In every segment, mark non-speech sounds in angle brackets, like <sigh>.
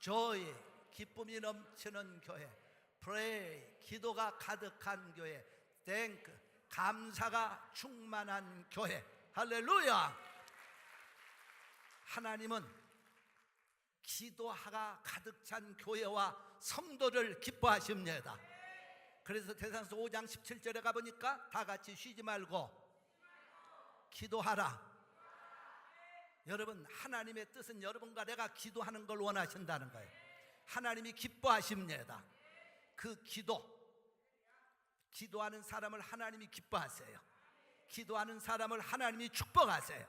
joy 기쁨이 넘치는 교회 pray 기도가 가득한 교회 thank 감사가 충만한 교회. 할렐루야! 하나님은 기도하가 가득 찬 교회와 성도를 기뻐하십니다. 그래서 대상서 5장 17절에 가보니까 다 같이 쉬지 말고 기도하라 여러분 하나님의 뜻은 여러분과 내가 기도하는 걸 원하신다는 거예요. 하나님이 기뻐하십니다. 그 기도 기도하는 사람을 하나님이 기뻐하세요. 기도하는 사람을 하나님이 축복하세요.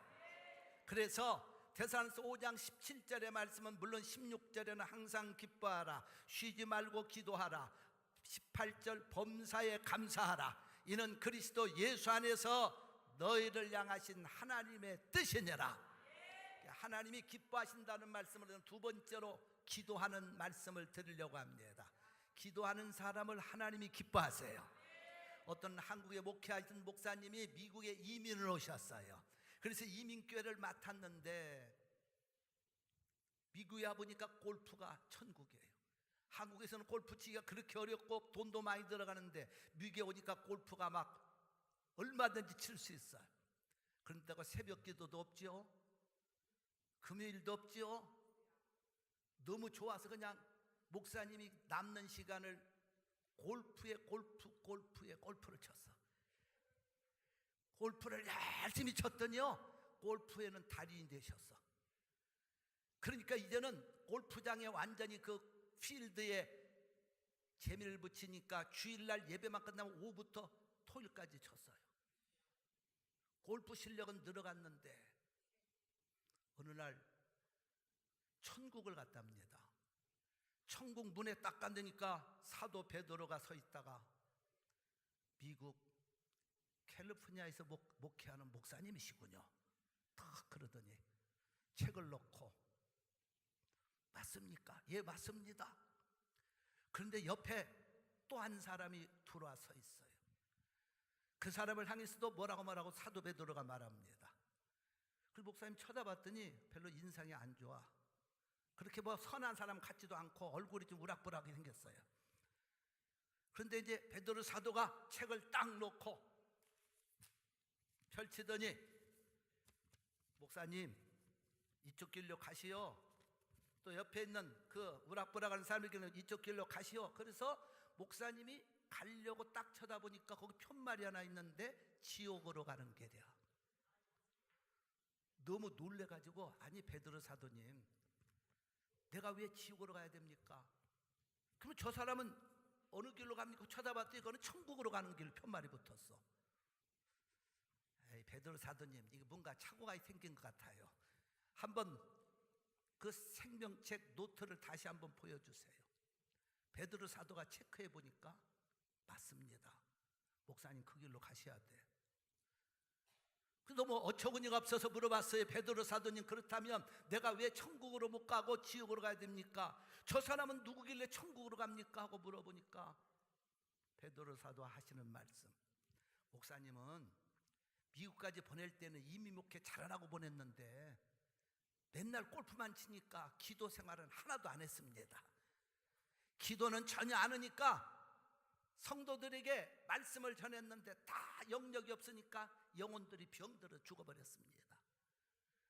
그래서 대사서 5장 17절의 말씀은 물론 16절에는 항상 기뻐하라 쉬지 말고 기도하라 18절 범사에 감사하라 이는 그리스도 예수 안에서 너희를 향하신 하나님의 뜻이니라 하나님이 기뻐하신다는 말씀을 두 번째로 기도하는 말씀을 드리려고 합니다. 기도하는 사람을 하나님이 기뻐하세요. 어떤 한국에 목회하신 목사님이 미국에 이민을 오셨어요. 그래서 이민교회를 맡았는데 미국에 와보니까 골프가 천국이에요. 한국에서는 골프 치기가 그렇게 어렵고 돈도 많이 들어가는데 미국에 오니까 골프가 막 얼마든지 칠 수 있어요. 그런데가 새벽 기도도 없지요. 금요일도 없지요. 너무 좋아서 그냥 목사님이 남는 시간을 골프에 골프 골프에 골프를 쳤어. 골프를 열심히 쳤더니요. 골프에는 달인이 되셨어. 그러니까 이제는 골프장에 완전히 그 필드에 재미를 붙이니까 주일날 예배만 끝나면 오후부터 토요일까지 쳤어요. 골프 실력은 늘어갔는데 어느 날 천국을 갔답니다. 천국 문에 딱 갔으니까 사도 베드로가 서 있다가 미국 캘리포니아에서 목, 목회하는 목사님이시군요. 딱 그러더니 책을 놓고 맞습니까? 예, 맞습니다. 그런데 옆에 또 한 사람이 들어와 서 있어요. 그 사람을 향해서도 뭐라고 말하고 사도 베드로가 말합니다. 그 목사님 쳐다봤더니 별로 인상이 안 좋아. 그렇게 뭐 선한 사람 같지도 않고 얼굴이 좀 우락부락하게 생겼어요. 그런데 이제 베드로 사도가 책을 딱 놓고 펼치더니 목사님 이쪽 길로 가시오. 또 옆에 있는 그 우락부락하는 사람에게는 이쪽 길로 가시오. 그래서 목사님이 가려고 딱 쳐다보니까 거기 편말이 하나 있는데 지옥으로 가는 길이야. 너무 놀래가지고 아니 베드로 사도님 내가 왜 지옥으로 가야 됩니까? 그러면 저 사람은 어느 길로 갑니까? 쳐다봤더니 그거는 천국으로 가는 길 편말이 붙었어. 에이, 베드로 사도님 이게 뭔가 착오가 생긴 것 같아요. 한번 그 생명책 노트를 다시 한번 보여주세요. 베드로 사도가 체크해 보니까 맞습니다. 목사님 그 길로 가셔야 돼. 그래서 뭐 어처구니가 없어서 물어봤어요. 베드로 사도님 그렇다면 내가 왜 천국으로 못 가고 지옥으로 가야 됩니까? 저 사람은 누구길래 천국으로 갑니까? 하고 물어보니까 베드로 사도 하시는 말씀. 목사님은 미국까지 보낼 때는 이미 목회 잘하라고 보냈는데 맨날 골프만 치니까 기도 생활은 하나도 안 했습니다. 기도는 전혀 안 하니까 성도들에게 말씀을 전했는데 다 영역이 없으니까 영혼들이 병들어 죽어버렸습니다.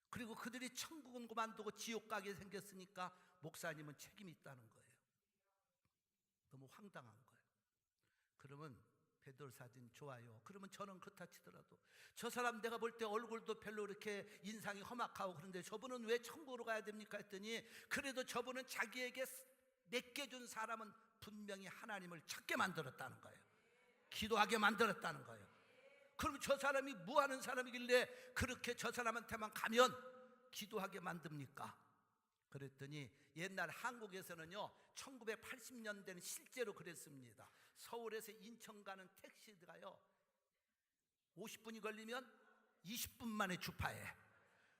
그리고 그들이 천국은 그만두고 지옥 가게 생겼으니까 목사님은 책임이 있다는 거예요. 너무 황당한 거예요. 그러면 베드로 사진 좋아요. 그러면 저는 그렇다 치더라도 저 사람 내가 볼 때 얼굴도 별로 이렇게 인상이 험악하고 그런데 저분은 왜 천국으로 가야 됩니까 했더니 그래도 저분은 자기에게 맡겨준 사람은 분명히 하나님을 찾게 만들었다는 거예요. 기도하게 만들었다는 거예요. 그럼 저 사람이 뭐 하는 사람이길래 그렇게 저 사람한테만 가면 기도하게 만듭니까? 그랬더니 옛날 한국에서는요 1980년대는 실제로 그랬습니다 서울에서 인천 가는 택시가요 50분이 걸리면 20분 만에 주파해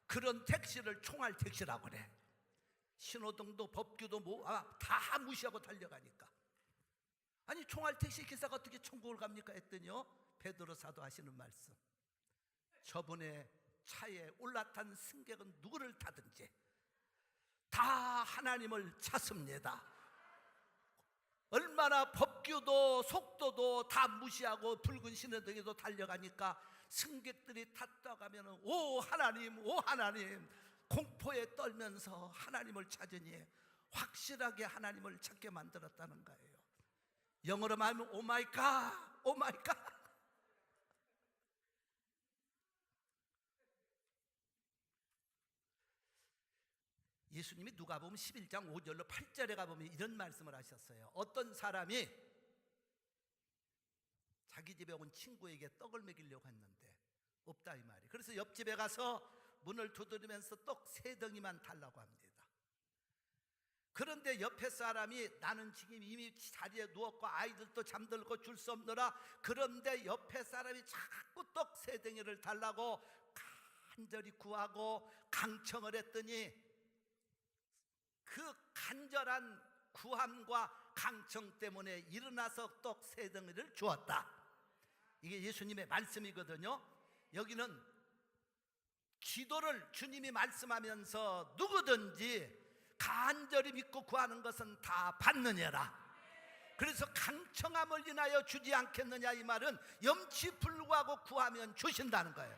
그런 택시를 총알 택시라고 그래 신호등도 법규도 뭐, 아, 다 무시하고 달려가니까. 아니 총알 택시 기사가 어떻게 천국을 갑니까? 했더니요 베드로 사도 하시는 말씀. 저분의 차에 올라탄 승객은 누구를 타든지 다 하나님을 찾습니다. 얼마나 법규도 속도도 다 무시하고 붉은 신호등에도 달려가니까 승객들이 탔다 가면은 오 하나님 오 하나님 공포에 떨면서 하나님을 찾으니 확실하게 하나님을 찾게 만들었다는 거예요. 영어로 말하면 오 마이 갓, 오 마이 갓. 예수님이 누가 보면 11장 5절로 8절에 가보면 이런 말씀을 하셨어요. 어떤 사람이 자기 집에 온 친구에게 떡을 먹이려고 했는데 없다 이 말이. 그래서 옆집에 가서 문을 두드리면서 떡 세 덩이만 달라고 합니다. 그런데 옆에 사람이 나는 지금 이미 자리에 누웠고 아이들도 잠들고 줄 수 없느라 그런데 옆에 사람이 자꾸 떡 세 덩이를 달라고 간절히 구하고 강청을 했더니 그 간절한 구함과 강청 때문에 일어나서 떡 세 덩이를 주었다. 이게 예수님의 말씀이거든요. 여기는 기도를 주님이 말씀하면서 누구든지 간절히 믿고 구하는 것은 다 받느냐라. 그래서 강청함을 인하여 주지 않겠느냐 이 말은 염치 불구하고 구하면 주신다는 거예요.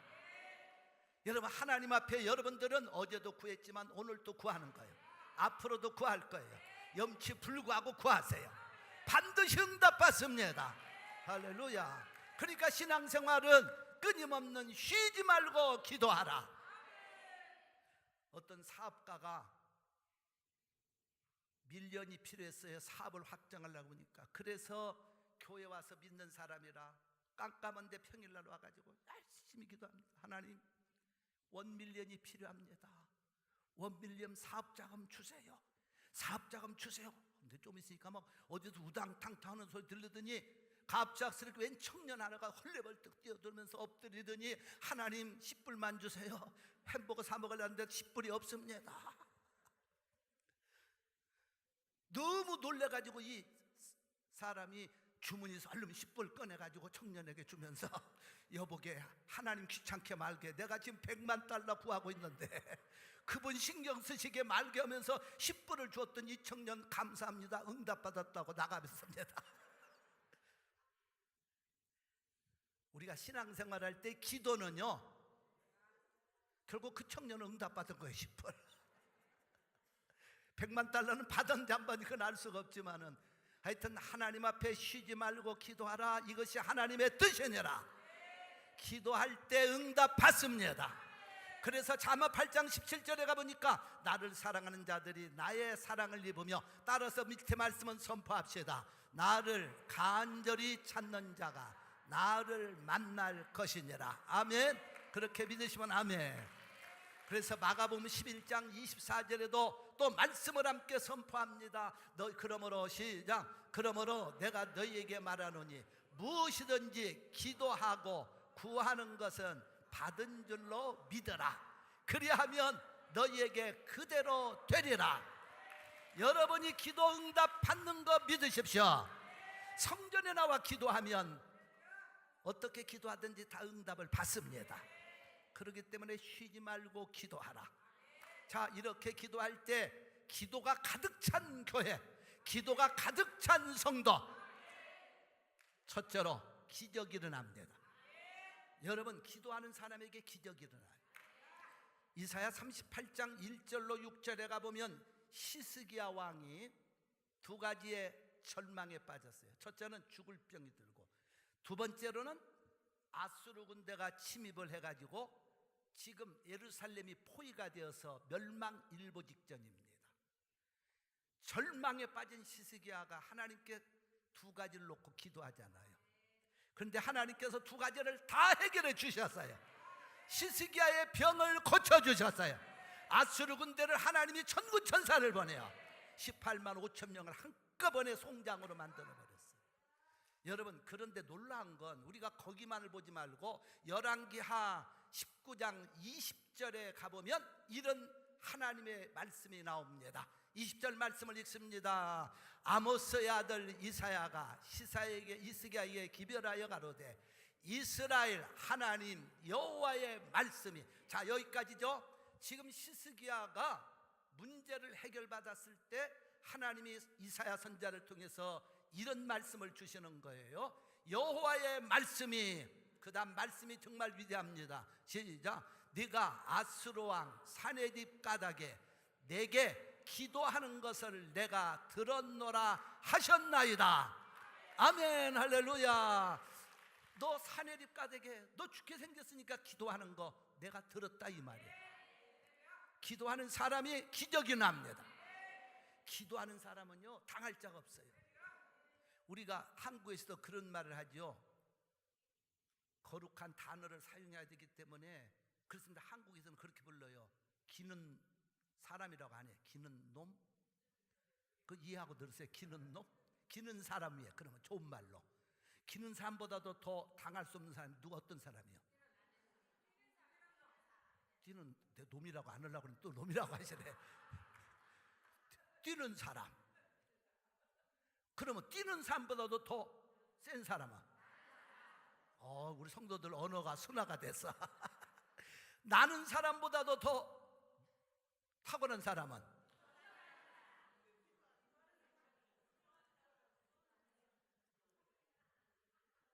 여러분 하나님 앞에 여러분들은 어제도 구했지만 오늘도 구하는 거예요. 앞으로도 구할 거예요. 염치 불구하고 구하세요. 반드시 응답받습니다. 할렐루야. 그러니까 신앙생활은 끊임없는 쉬지 말고 기도하라. 어떤 사업가가 밀련이 필요했어요. 사업을 확장하려고 하니까. 그래서 교회 와서 믿는 사람이라 깜깜한데 평일날 와가지고 열심히 기도합니다. 하나님, 원밀련이 필요합니다. 원밀련 사업자금 주세요. 사업자금 주세요. 근데 좀 있으니까 막 어디서 우당탕탕 하는 소리 들리더니 갑작스럽게 웬 청년 하나가 헐레벌떡 뛰어들면서 엎드리더니 하나님 10불만 주세요. 햄버거 사 먹으려는데 10불이 없습니다. 너무 놀래가지고 이 사람이 주머니에서 얼른 10불 꺼내가지고 청년에게 주면서 <laughs> 여보게 하나님 귀찮게 말게 내가 지금 100만 달러 구하고 있는데 <laughs> 그분 신경 쓰시게 말게 하면서 10불을 주었던 이 청년 감사합니다 응답받았다고 나가면서입니다 <laughs> 우리가 신앙생활 할 때 기도는요 결국 그 청년은 응답받은 거예요 10불 100만 <laughs> 달러는 받았는지 안 받는지 그건 알 수가 없지만은 하여튼 하나님 앞에 쉬지 말고 기도하라. 이것이 하나님의 뜻이니라. 기도할 때 응답 받습니다. 그래서 자마 8장 17절에 가보니까 나를 사랑하는 자들이 나의 사랑을 입으며 따라서 밑에 말씀은 선포합시다. 나를 간절히 찾는 자가 나를 만날 것이니라 아멘 그렇게 믿으시면 아멘 그래서 마가복음 11장 24절에도 또 말씀을 함께 선포합니다. 너 그러므로 시작. 그러므로 내가 너희에게 말하노니 무엇이든지 기도하고 구하는 것은 받은 줄로 믿어라. 그리하면 너희에게 그대로 되리라. 여러분이 기도 응답 받는 거 믿으십시오. 성전에 나와 기도하면 어떻게 기도하든지 다 응답을 받습니다. 그렇기 때문에 쉬지 말고 기도하라. 자, 이렇게 기도할 때 기도가 가득 찬 교회, 기도가 가득 찬 성도. 첫째로 기적이 일어납니다. 여러분 기도하는 사람에게 기적이 일어나요. 이사야 38장 1절로 6절에 가보면 시스기야 왕이 두 가지의 절망에 빠졌어요. 첫째는 죽을 병이 들고 두 번째로는 아수르 군대가 침입을 해가지고 지금 예루살렘이 포위가 되어서 멸망 일보 직전입니다. 절망에 빠진 시스기야가 하나님께 두 가지를 놓고 기도하잖아요. 그런데 하나님께서 두 가지를 다 해결해 주셨어요. 시스기야의 병을 고쳐 주셨어요. 아수르 군대를 하나님이 천군 천사를 보내요. 18만 5천 명을 한꺼번에 송장으로 만들어 버렸어요. 여러분 그런데 놀라운 건 우리가 거기만을 보지 말고 열왕기하 19장 20절에 가보면 이런 하나님의 말씀이 나옵니다. 20절 말씀을 읽습니다. 아모스의 아들 이사야가 시사에게 이스기야에게 기별하여 가로되 이스라엘 하나님 여호와의 말씀이 자 여기까지죠. 지금 시스기야가 문제를 해결받았을 때 하나님이 이사야 선자를 통해서 이런 말씀을 주시는 거예요. 여호와의 말씀이 그다음 말씀이 정말 위대합니다. 시작. 네가 아스로 왕 사내집 가닥에 내게 기도하는 것을 내가 들었노라 하셨나이다. 아멘 할렐루야. 너 사내립 가닥에 너 죽게 생겼으니까 기도하는 거 내가 들었다 이 말이야. 기도하는 사람이 기적이 납니다. 기도하는 사람은요 당할 자가 없어요. 우리가 한국에서도 그런 말을 하죠. 거룩한 단어를 사용해야 되기 때문에 그렇습니다. 한국에서는 그렇게 불러요. 기는 사람이라고 안 해. 기는 놈. 그 이해하고 들으세요. 기는 놈. 기는 사람이에요. 그러면 좋은 말로. 기는 사람보다도 더 당할 수 없는 사람이 누가 어떤 사람이요? 뛰는 내 놈이라고 안 하려고 그러면 또 놈이라고 하시네. <laughs> 뛰는 사람. 그러면 뛰는 사람보다도 더 센 사람은 어, 우리 성도들 언어가 순화가 됐어. <laughs> 나는 사람보다도 더 탁월한 사람은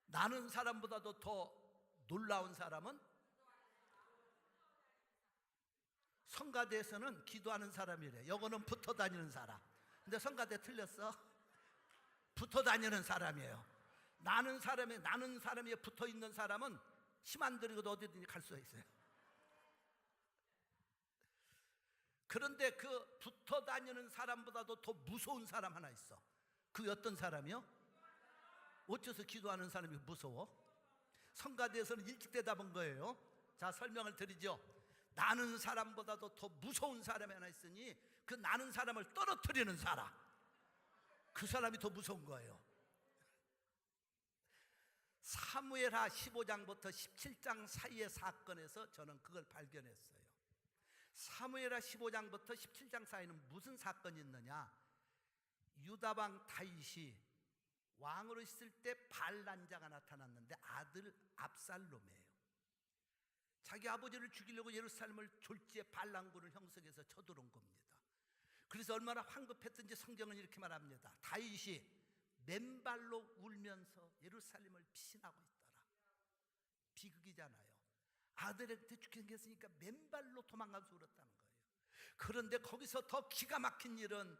나는 사람보다도 더 놀라운 사람은 성가대에서는 기도하는 사람이래. 요거는 붙어 다니는 사람. 근데 성가대 틀렸어. 붙어 다니는 사람이에요. 나는 사람이 나는 사람이 붙어 있는 사람은 힘 안 들이고도 어디든지 갈 수가 있어요. 그런데 그 붙어 다니는 사람보다도 더 무서운 사람 하나 있어. 그 어떤 사람이요? 어째서 기도하는 사람이 무서워? 성가대에서는 일찍 대답한 거예요. 자, 설명을 드리죠. 나는 사람보다도 더 무서운 사람이 하나 있으니 그 나는 사람을 떨어뜨리는 사람. 그 사람이 더 무서운 거예요. 사무엘하 15장부터 17장 사이의 사건에서 저는 그걸 발견했어요. 사무엘하 15장부터 17장 사이는 무슨 사건이 있느냐? 유다방 다윗이 왕으로 있을 때 반란자가 나타났는데 아들 압살롬이에요. 자기 아버지를 죽이려고 예루살렘을 졸지에 반란군을 형성해서 쳐들어온 겁니다. 그래서 얼마나 황급했던지 성경은 이렇게 말합니다. 다윗이 맨발로 울면서 예루살렘을 피신하고 있더라. 비극이잖아요. 아들한테 죽게 생겼으니까 맨발로 도망가면서 울었다는 거예요. 그런데 거기서 더 기가 막힌 일은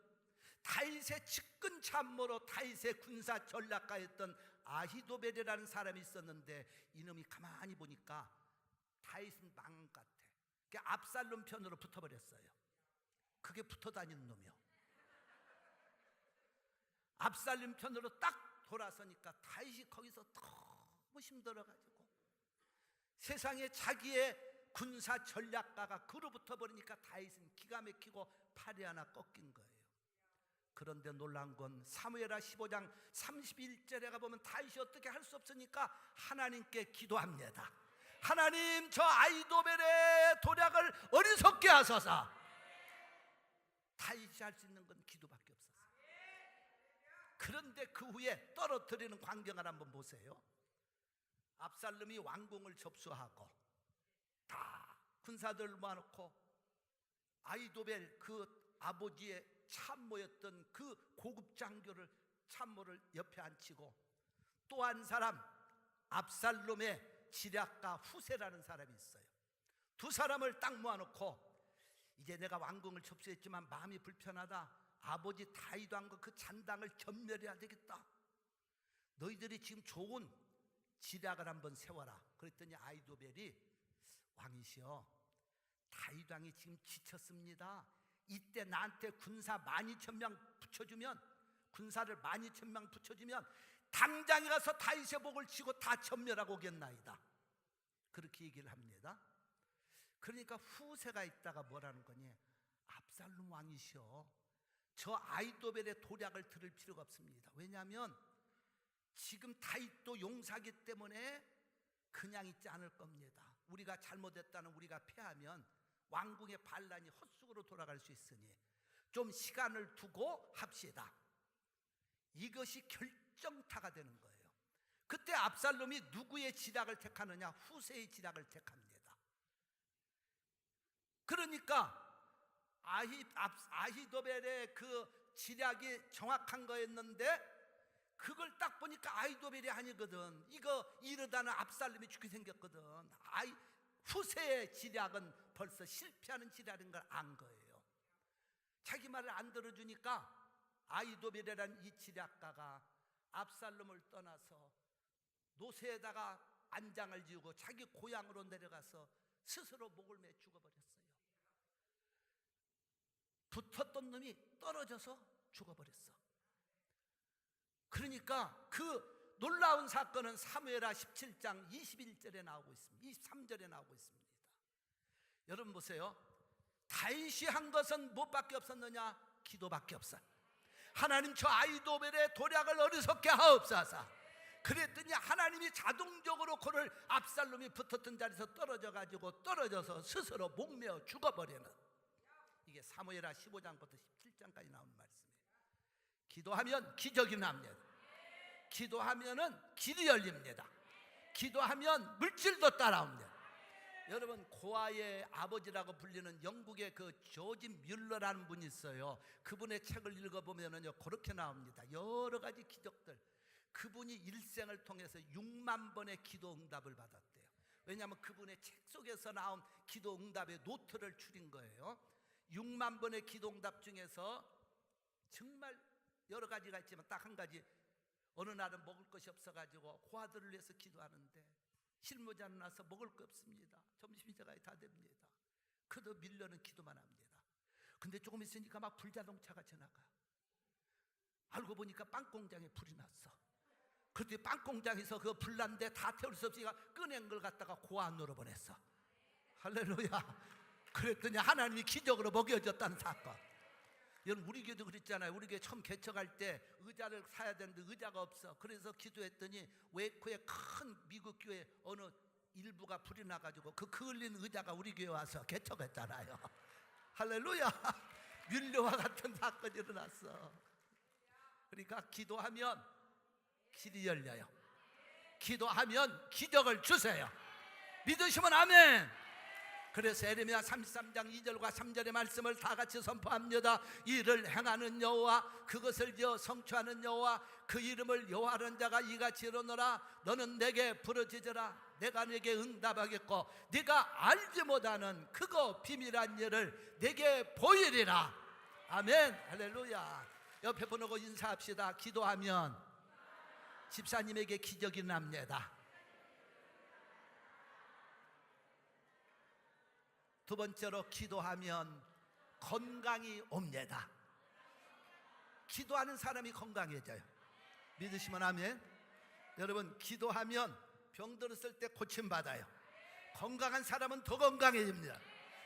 다윗의 측근 참모로 다윗의 군사 전략가였던 아히도벨이라는 사람이 있었는데 이놈이 가만히 보니까 다윗은 망 같아. 그 압살롬 편으로 붙어버렸어요. 그게 붙어 다니는 놈이요. 압살롬 편으로 딱 돌아서니까 다윗이 거기서 너무 힘들어가지고 세상에 자기의 군사 전략가가 그로부터 버리니까 다윗은 기가 막히고 팔이 하나 꺾인 거예요. 그런데 놀란 건 사무엘하 15장 31절에 가보면 다윗이 어떻게 할 수 없으니까 하나님께 기도합니다. 하나님 저 아이도벨의 도략을 어리석게 하소서. 다윗이 할수 있는 건 기도밖에 없었어요. 그런데 그 후에 떨어뜨리는 광경을 한번 보세요. 압살롬이 왕궁을 접수하고 다 군사들 모아놓고 아이도벨 그 아버지의 참모였던 그 고급 장교를 참모를 옆에 앉히고 또 한 사람 압살롬의 지략가 후세라는 사람이 있어요. 두 사람을 딱 모아놓고 이제 내가 왕궁을 접수했지만 마음이 불편하다. 아버지 다이도 한거 그 잔당을 전멸해야 되겠다. 너희들이 지금 좋은 지략을 한번 세워라. 그랬더니 아이도벨이 왕이시여 다윗 왕이 지금 지쳤습니다. 이때 나한테 군사 만 이천 명 붙여주면 군사를 만 이천 명 붙여주면 당장에 가서 다윗의 복을 치고 다 전멸하고 오겠나이다. 그렇게 얘기를 합니다. 그러니까 후세가 있다가 뭐라는 거니? 압살롬 왕이시여. 저 아이도벨의 도략을 들을 필요가 없습니다. 왜냐하면 지금 다윗도 용사기 때문에 그냥 있지 않을 겁니다. 우리가 잘못했다는 우리가 패하면 왕궁의 반란이 헛수고로 돌아갈 수 있으니 좀 시간을 두고 합시다. 이것이 결정타가 되는 거예요. 그때 압살롬이 누구의 지략을 택하느냐? 후세의 지략을 택합니다. 그러니까 아히 앞- 아히도벨의 그 지략이 정확한 거였는데 그걸 딱 보니까 아히도벨이 아니거든. 이거 이러다는 압살롬이 죽게 생겼거든. 아이 후세의 지략은 벌써 실패하는 지략인 걸 안 거예요. 자기 말을 안 들어주니까 아이도벨이라는 이 지략가가 압살롬을 떠나서 노새에다가 안장을 지우고 자기 고향으로 내려가서 스스로 목을 매 죽어버렸어요. 붙었던 놈이 떨어져서 죽어버렸어. 그러니까 그 놀라운 사건은 사무엘하 17장 21절에 나오고 있습니다. 23절에 나오고 있습니다. 여러분 보세요. 다윗이 한 것은 무엇밖에 없었느냐? 기도밖에 없어. 하나님 저 아이도벨의 도략을 어리석게 하옵소서. 그랬더니 하나님이 자동적으로 그를 압살롬이 붙었던 자리에서 떨어져 가지고 떨어져서 스스로 목매어 죽어버리는 이게 사무엘하 15장부터 17장까지 나오는 말씀이에요. 기도하면 기적이 납니다. 기도하면은 길이 열립니다. 기도하면 물질도 따라옵니다. 여러분 고아의 아버지라고 불리는 영국의 그 조지 뮬러라는 분이 있어요. 그분의 책을 읽어보면은요 그렇게 나옵니다. 여러 가지 기적들. 그분이 일생을 통해서 6만 번의 기도 응답을 받았대요. 왜냐하면 그분의 책 속에서 나온 기도 응답의 노트를 줄인 거예요. 6만 번의 기도 응답 중에서 정말 여러 가지가 있지만 딱 한 가지 어느 날은 먹을 것이 없어가지고 고아들을 위해서 기도하는데 실무자는 나서 먹을 거 없습니다. 점심시간이 다 됩니다. 그도 밀려는 기도만 합니다. 근데 조금 있으니까 막 불자동차가 지나가. 알고 보니까 빵 공장에 불이 났어. 그때 빵 공장에서 그 불난데 다 태울 수 없으니까 꺼낸 걸 갖다가 고안으로 보냈어. 할렐루야. 그랬더니 하나님이 기적으로 먹여줬다는 사건. 여러분 우리 교도 그랬잖아요. 우리 교회 처음 개척할 때 의자를 사야 되는데 의자가 없어. 그래서 기도했더니 웨이코의 큰 미국 교회 어느 일부가 불이 나가지고 그 그을린 의자가 우리 교회 와서 개척했잖아요. <laughs> 할렐루야. 뮬려와 같은 사건이 일어났어. 그러니까 기도하면 길이 열려요. 기도하면 기적을 주세요. 믿으시면 아멘. 그래서 에레미야 33장 2절과 3절의 말씀을 다 같이 선포합니다. 이를 행하는 여호와 그것을 저 성취하는 여호와 그 이름을 여호와는 자가 이같이 이르노라. 너는 내게 부르짖으라. 내가 내게 응답하겠고 네가 알지 못하는 그거 비밀한 일을 내게 보이리라. 아멘. 할렐루야. 옆에 보내고 인사합시다. 기도하면 집사님에게 기적이 납니다 두 번째로 기도하면 건강이 옵니다. 기도하는 사람이 건강해져요. 믿으시면 아멘. 여러분 기도하면 병 들었을 때 고침 받아요. 건강한 사람은 더 건강해집니다.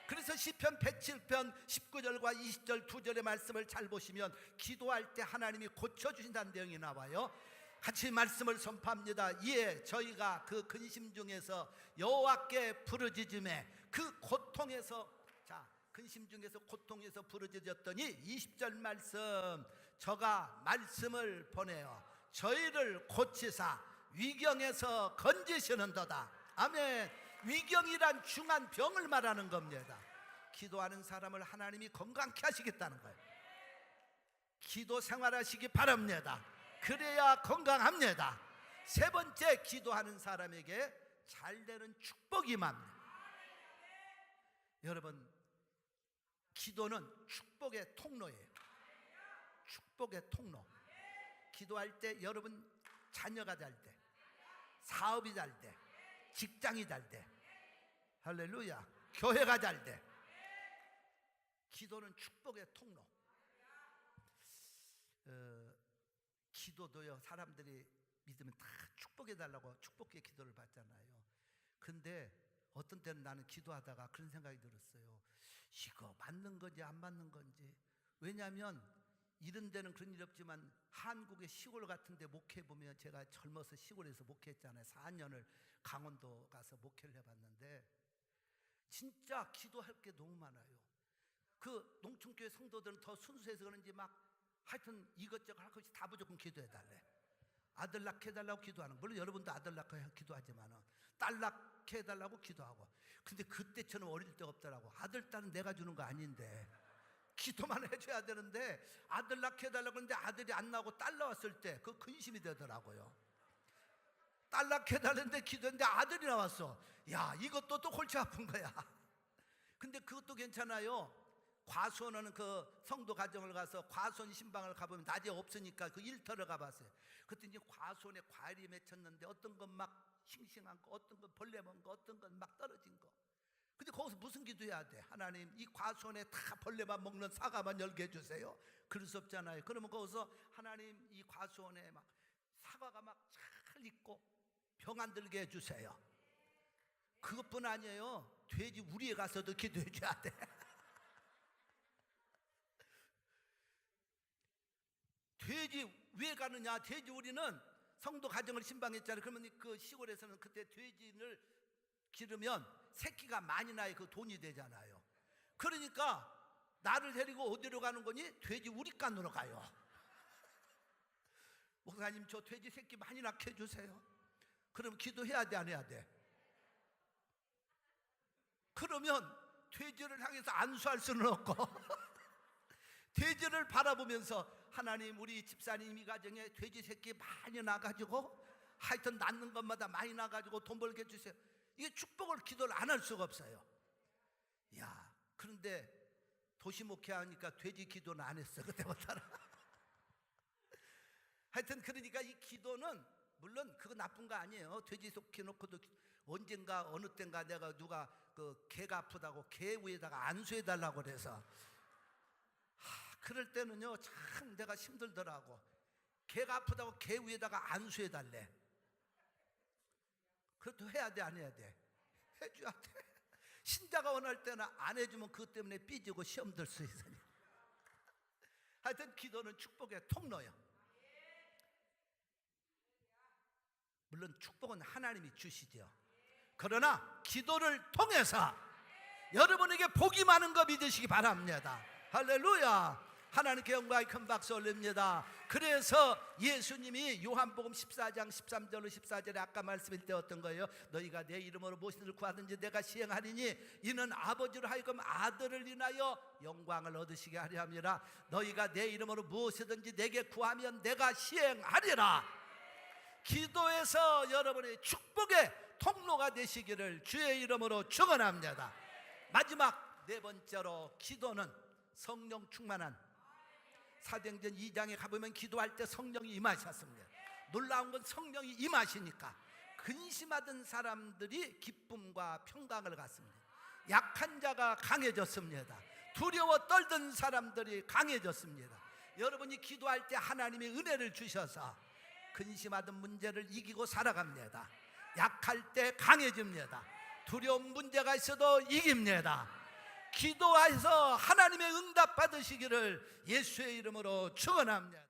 그래서 시편 107편 19절과 20절 두 절의 말씀을 잘 보시면 기도할 때 하나님이 고쳐 주신다는 내용이 나와요. 같이 말씀을 선포합니다. 이에 저희가 그 근심 중에서 여호와께 부르짖음에 그 고통에서 자 근심 중에서 고통에서 부르짖었더니 20절 말씀 저가 말씀을 보내어 저희를 고치사 위경에서 건지시는도다. 아멘. 위경이란 중한 병을 말하는 겁니다. 기도하는 사람을 하나님이 건강케 하시겠다는 거예요. 기도 생활하시기 바랍니다. 그래야 건강합니다. 세 번째 기도하는 사람에게 잘 되는 축복이 맙니다. 여러분 기도는 축복의 통로예요. 축복의 통로. 기도할 때 여러분 자녀가 잘 돼. 사업이 잘 돼. 직장이 잘 돼. 할렐루야. 교회가 잘 돼. 기도는 축복의 통로. 어, 기도도요 사람들이 믿으면 다 축복해 달라고 축복의 기도를 받잖아요. 근데 어떤 때는 나는 기도하다가 그런 생각이 들었어요. 이거 맞는 건지 안 맞는 건지. 왜냐하면 이런 데는 그런 일 없지만 한국의 시골 같은 데 목회 보면 제가 젊어서 시골에서 목회했잖아요. 4년을 강원도 가서 목회를 해봤는데 진짜 기도할 게 너무 많아요. 그 농촌교회 성도들은 더 순수해서 그런지 막 하여튼 이것저것 할 것이 다 무조건 기도해달래. 아들 낳게 해달라고 기도하는. 물론 여러분도 아들 낳게 기도하지만은 딸 낳 게 해달라고 기도하고. 근데 그때처럼 어릴 때 없더라고. 아들, 딸은 내가 주는 거 아닌데. 기도만 <laughs> 해줘야 되는데 아들 낳게 해달라고 했는데 아들이 안 나고 딸 나왔을 때 그 근심이 되더라고요. 딸 낳게 해달라는데 기도했는데 아들이 나왔어. 야 이것도 또 골치 아픈 거야. <laughs> 근데 그것도 괜찮아요. 과수원하는 그 성도 가정을 가서 과수원 신방을 가보면 낮에 없으니까 그 일터를 가봤어요. 그때 이제 과수원에 과일이 맺혔는데 어떤 건 막 싱싱한 거, 어떤 건 벌레 먹은 거, 어떤 건 막 떨어진 거. 근데 거기서 무슨 기도해야 돼? 하나님 이 과수원에 다 벌레만 먹는 사과만 열게 해주세요. 그럴 수 없잖아요. 그러면 거기서 하나님 이 과수원에 막 사과가 막잘 익고 병 안 들게 해주세요. 그것뿐 아니에요. 돼지 우리에 가서도 기도해 줘야 돼. <laughs> 돼지 왜 가느냐? 돼지 우리는 성도 가정을 신방했잖아요. 그러면 그 시골에서는 그때 돼지를 기르면 새끼가 많이 나야 그 돈이 되잖아요. 그러니까 나를 데리고 어디로 가는 거니? 돼지 우리간으로 가요. <laughs> 목사님 저 돼지 새끼 많이 낳게 해주세요. 그럼 기도해야 돼 안 해야 돼? 그러면 돼지를 향해서 안수할 수는 없고 <laughs> 돼지를 바라보면서 하나님 우리 집사님 이 가정에 돼지 새끼 많이 나가지고 하여튼 낳는 것마다 많이 나가지고 돈 벌게 해주세요. 이게 축복을 기도를 안 할 수가 없어요. 야 그런데 도시 목회하니까 돼지 기도는 안 했어 그때부터는. <laughs> 하여튼 그러니까 이 기도는 물론 그거 나쁜 거 아니에요. 돼지 속해 놓고도 언젠가 어느 땐가 내가 누가 그 개가 아프다고 개 위에다가 안수해 달라고 그래서 하, 그럴 때는요 참 내가 힘들더라고. 개가 아프다고 개 위에다가 안수해 달래. 그것도 해야 돼 안 해야 돼? 해줘야 돼. <laughs> 신자가 원할 때는 안 해주면 그것 때문에 삐지고 시험 들 수 있으니. <laughs> 하여튼 기도는 축복의 통로요. 물론 축복은 하나님이 주시죠. 그러나 기도를 통해서 여러분에게 복이 많은 거 믿으시기 바랍니다. 할렐루야. 하나님께 영광의 큰 박수 올립니다. 그래서 예수님이 요한복음 14장 13절로 14절에 아까 말씀일 때 어떤 거예요? 너희가 내 이름으로 무엇을 구하든지 내가 시행하리니 이는 아버지로 하여금 아들을 인하여 영광을 얻으시게 하려 함이라. 너희가 내 이름으로 무엇이든지 내게 구하면 내가 시행하리라. 기도에서 여러분의 축복의 통로가 되시기를 주의 이름으로 축원합니다. 마지막 네 번째로 기도는 성령 충만한 사도행전 2장에 가보면 기도할 때 성령이 임하셨습니다. 놀라운 건 성령이 임하시니까 근심하던 사람들이 기쁨과 평강을 갖습니다. 약한 자가 강해졌습니다. 두려워 떨던 사람들이 강해졌습니다. 여러분이 기도할 때 하나님의 은혜를 주셔서 근심하던 문제를 이기고 살아갑니다. 약할 때 강해집니다. 두려운 문제가 있어도 이깁니다. 기도해서 하나님의 응답 받으시기를 예수의 이름으로 축원합니다.